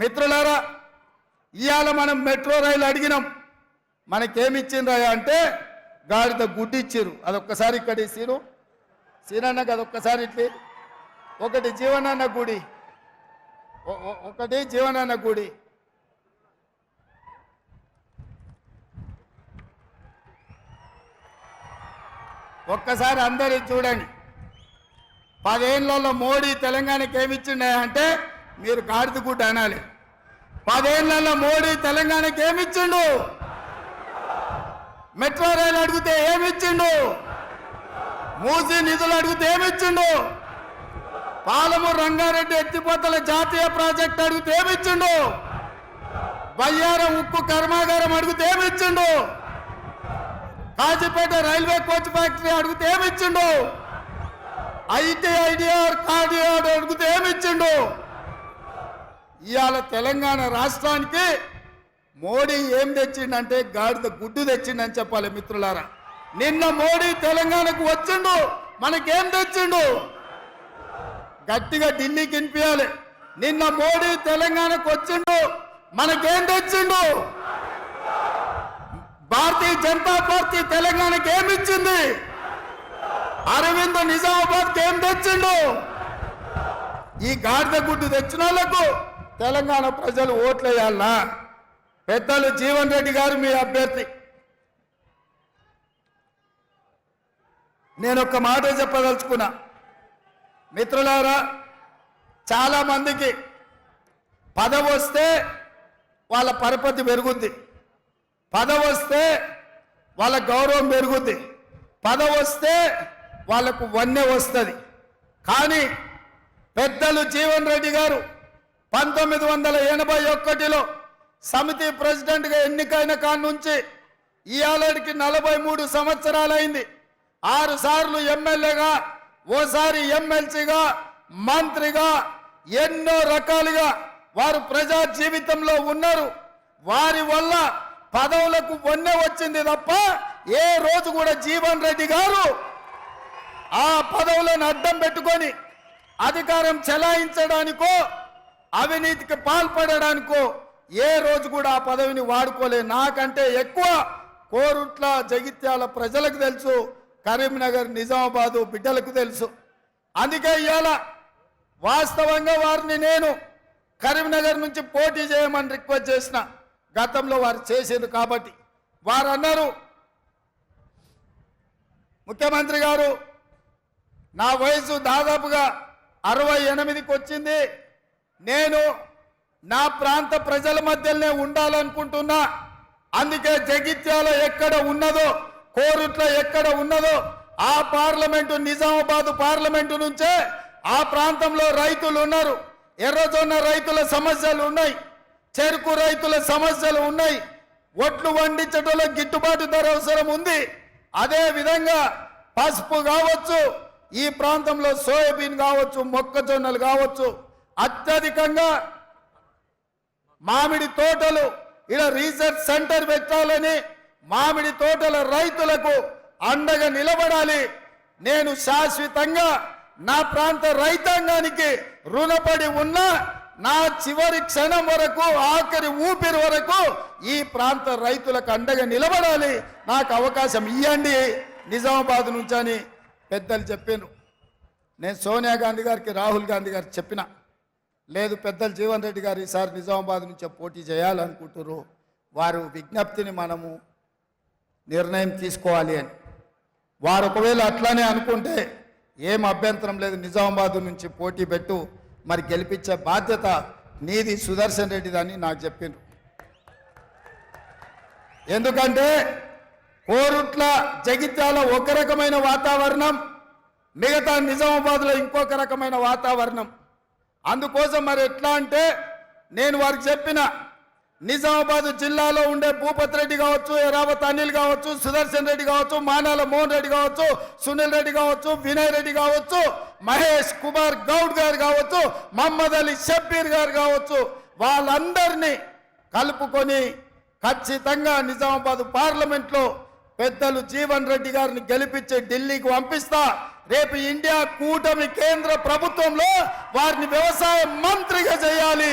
మిత్రులారా ఇవాళ మనం మెట్రో రైలు అడిగినాం. మనకేమిచ్చిండ్రా అంటే గాడిద గుడ్డు ఇచ్చిర్రు అదొక్కసారి ఇక్కడ సీను. సీనన్నకి అదొక్కసారి ఇట్లి. ఒకటి జీవనాన్న గుడి. ఒకటి జీవనాన్న గుడి. ఒక్కసారి అందరూ చూడండి. పదేళ్ళలో మోడీ తెలంగాణకి ఏమిచ్చిండే అంటే మీరు గాడిద గుడ్డ అనాలి. పదేళ్ళలో మోడీ తెలంగాణకి ఏమిచ్చిండు? మెట్రో రైలు అడిగితే ఏమిచ్చిండు? మూసీ నిధులు అడిగితే ఏమిచ్చిండు? పాలమూరు రంగారెడ్డి ఎత్తిపోతల జాతీయ ప్రాజెక్ట్ అడిగితే ఏమిచ్చిండు? బయ్యారం ఉక్కు కర్మాగారం అడిగితే ఏమిచ్చిండు? కాజీపేట రైల్వే కోచ్ ఫ్యాక్టరీ అడిగితే ఏమిచ్చిండు? ఐటీ ఐడిఆర్ కార్డిఆర్ అడిగితే ఏమిచ్చిండు ఇవాళ తెలంగాణ రాష్ట్రానికి మోడీ ఏం తెచ్చిండంటే గాడిద గుడ్డు తెచ్చిండని చెప్పాలి మిత్రులారా. నిన్న మోడీ తెలంగాణకు వచ్చిండు మనకేం తెచ్చిండు? గట్టిగా ఢిల్లీకి వినిపించాలి నిన్న మోడీ తెలంగాణకు వచ్చిండు మనకేం తెచ్చిండు? భారతీయ జనతా పార్టీ తెలంగాణకి ఏమి ఇచ్చింది? అరవింద్ నిజామాబాద్కి ఏం తెచ్చిండు? ఈ గాడిద గుడ్డు తెచ్చిన వాళ్ళకు తెలంగాణ ప్రజలు ఓట్లేయాలనా? పెద్దలు జీవన్ రెడ్డి గారు మీ అభ్యర్థి. నేను ఒక మాట చెప్పదలుచుకున్నా. మిత్రులారా చాలా మందికి పదవి వస్తే వాళ్ళ పరపతి పెరుగుద్ది. పదవి వస్తే వాళ్ళ గౌరవం పెరుగుద్ది. పదవి వస్తే వాళ్ళకు వన్నె వస్తుంది. కానీ పెద్దలు జీవన్ రెడ్డి గారు పంతొమ్మిది వందల ఎనభై ఒకటిలో సమితి ప్రెసిడెంట్గా ఎన్నికైన కాడి నుంచి ఇవాళకి నలభై మూడు సంవత్సరాలైంది. ఆరు సార్లు ఎమ్మెల్యేగా ఓసారి ఎమ్మెల్సీగా మంత్రిగా ఎన్నో రకాలుగా వారు ప్రజా జీవితంలో ఉన్నారు. వారి వల్ల పదవులకు వన్నె వచ్చింది తప్ప ఏ రోజు కూడా జీవన్ రెడ్డి గారు ఆ పదవులను అడ్డం పెట్టుకొని అధికారం చెలాయించడానికో అవినీతికి పాల్పడడానికో ఏ రోజు కూడా ఆ పదవిని వాడుకోలే. నాకంటే ఎక్కువ కోరుట్ల జగిత్యాల ప్రజలకు తెలుసు. కరీంనగర్ నిజామాబాదు బిడ్డలకు తెలుసు. అందుకే ఇవాళ వాస్తవంగా వారిని నేను కరీంనగర్ నుంచి పోటీ చేయమని రిక్వెస్ట్ చేసిన. గతంలో వారు చేసిండ్రు కాబట్టి. వారు అన్నారు ముఖ్యమంత్రి గారు నా వయసు దాదాపుగా అరవై ఎనిమిదికి వచ్చింది. నేను నా ప్రాంత ప్రజల మధ్యలోనే ఉండాలనుకుంటున్నా. అందుకే జగిత్యాల ఎక్కడ ఉన్నదో కోరుట్ల ఎక్కడ ఉన్నదో ఆ పార్లమెంటు నిజామాబాద్ పార్లమెంటు నుంచే ఆ ప్రాంతంలో రైతులు ఉన్నారు. ఎర్రజొన్న రైతుల సమస్యలు ఉన్నాయి. చెరుకు రైతుల సమస్యలు ఉన్నాయి. ఒట్లు వండించడంలో గిట్టుబాటు ధర అవసరం ఉంది. అదే విధంగా పసుపు కావచ్చు ఈ ప్రాంతంలో సోయాబీన్ కావచ్చు మొక్కజొన్నలు కావచ్చు అత్యధికంగా మామిడి తోటలు ఇలా రీసెర్చ్ సెంటర్ పెట్టాలని మామిడి తోటల రైతులకు అండగా నిలబడాలి. నేను శాశ్వతంగా నా ప్రాంత రైతాంగానికి రుణపడి ఉన్న నా చివరి క్షణం వరకు ఆఖరి ఊపిరి వరకు ఈ ప్రాంత రైతులకు అండగా నిలబడాలి. నాకు అవకాశం ఇవ్వండి నిజామాబాద్ నుంచి అని పెద్దలు చెప్పాను నేను సోనియా గాంధీ గారికి రాహుల్ గాంధీ గారికి చెప్పిన. లేదు పెద్దలు జీవన్ రెడ్డి గారు ఈసారి నిజామాబాద్ నుంచే పోటీ చేయాలనుకుంటున్నారు వారు విజ్ఞప్తిని మనము నిర్ణయం తీసుకోవాలి అని. వారు ఒకవేళ అట్లానే అనుకుంటే ఏం అభ్యంతరం లేదు నిజామాబాద్ నుంచి పోటీ పెట్టు మరి గెలిపించే బాధ్యత నీది సుదర్శన్ రెడ్డిదని నాకు చెప్పిండ్రు. ఎందుకంటే కోరుట్ల జగిత్యాల ఒక రకమైన వాతావరణం మిగతా నిజామాబాద్లో ఇంకొక రకమైన వాతావరణం. అందుకోసం మరి ఎట్లా అంటే నేను వారికి చెప్పిన నిజామాబాద్ జిల్లాలో ఉండే భూపత్ రెడ్డి కావచ్చు ఎరావత్ అనిల్ కావచ్చు సుదర్శన్ రెడ్డి కావచ్చు మానాల మోహన్ రెడ్డి కావచ్చు సునీల్ రెడ్డి కావచ్చు వినయ్ రెడ్డి కావచ్చు మహేష్ కుమార్ గౌడ్ గారు కావచ్చు మహమ్మద్ అలీ షబ్బీర్ గారు కావచ్చు వాళ్ళందరినీ కలుపుకొని ఖచ్చితంగా నిజామాబాద్ పార్లమెంట్లో పెద్దలు జీవన్ రెడ్డి గారిని గెలిపించి ఢిల్లీకి పంపిస్తా. రేపు ఇండియా కూటమి కేంద్ర ప్రభుత్వంలో వారిని వ్యవసాయ మంత్రిగా చేయాలి.